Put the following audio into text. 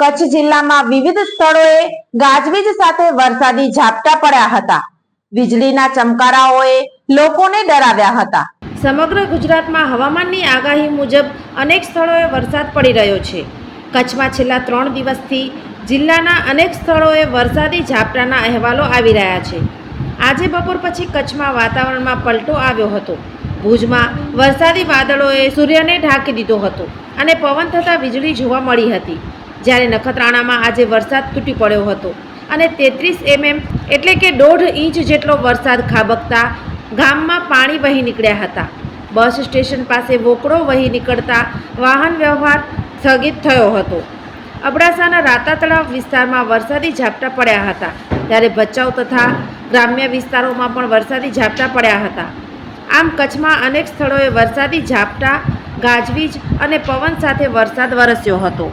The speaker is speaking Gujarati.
Kutch જિલ્લામાં વિવિધ સ્થળોએ ગાજવીજ સાથે વરસાદી ઝાપટા પડ્યા હતા. વીજળીના ચમકારાઓએ લોકોને ડરાવ્યા હતા. સમગ્ર ગુજરાતમાં હવામાનની આગાહી મુજબ અનેક સ્થળોએ વરસાદ પડી રહ્યો છે. કચ્છમાં છેલ્લા ત્રણ દિવસથી જિલ્લાના અનેક સ્થળોએ વરસાદી ઝાપટાના અહેવાલો આવી રહ્યા છે. આજે બપોર પછી કચ્છમાં વાતાવરણમાં પલટો આવ્યો હતો. ભુજમાં વરસાદી વાદળોએ સૂર્યને ઢાંકી દીધો હતો અને પવન થતાં વીજળી જોવા મળી હતી. જ્યારે નખત્રાણામાં આજે વરસાદ તૂટી પડ્યો હતો. અને તેત્રીસ એમએમ એટલે કે દોઢ ઇંચ જેટલો વરસાદ ખાબકતા ગામમાં પાણી વહી નીકળ્યા હતા. બસ સ્ટેશન પાસે વોકડો વહી નીકળતા વાહન વ્યવહાર સ્થગિત થયો હતો. અબડાસાના રાતા તળાવ વિસ્તારમાં વરસાદી ઝાપટા પડ્યા હતા. ત્યારે ભચાઉ તથા ગ્રામ્ય વિસ્તારોમાં પણ વરસાદી ઝાપટા પડ્યા હતા. આમ કચ્છમાં અનેક સ્થળોએ વરસાદી ઝાપટા, ગાજવીજ અને પવન સાથે વરસાદ વરસ્યો હતો.